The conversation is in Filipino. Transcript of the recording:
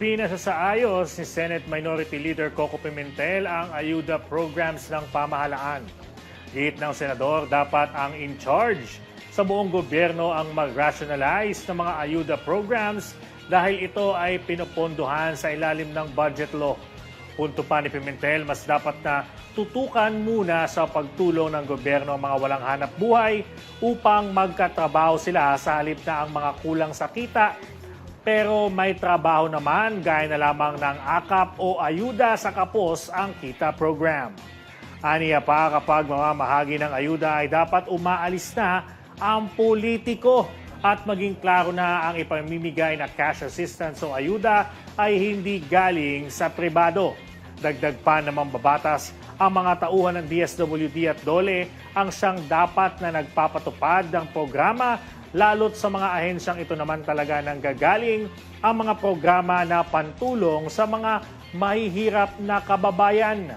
Ipinasasaayos ni Senate Minority Leader Coco Pimentel ang ayuda programs ng pamahalaan. Git ng senador, dapat ang in charge sa buong gobyerno ang mag-rationalize ng mga ayuda programs dahil ito ay pinupondohan sa ilalim ng budget law. Punto pa ni Pimentel, mas dapat na tutukan muna sa pagtulong ng gobyerno ang mga walang hanap buhay upang magkatrabaho sila sa halip na ang mga kulang sa kita pero may trabaho naman gaya na lamang ng AKAP o Ayuda sa Kapos ang kita program. Aniya pa kapag mamamahagi ng ayuda ay dapat umaalis na ang politiko at maging klaro na ang ipamimigay na cash assistance o ayuda ay hindi galing sa pribado. Dagdag pa naman babatas ang mga tauhan ng DSWD at DOLE ang siyang dapat na nagpapatupad ng programa lalo't sa mga ahensyang ito naman talaga nang gagaling ang mga programa na pantulong sa mga mahihirap na kababayan.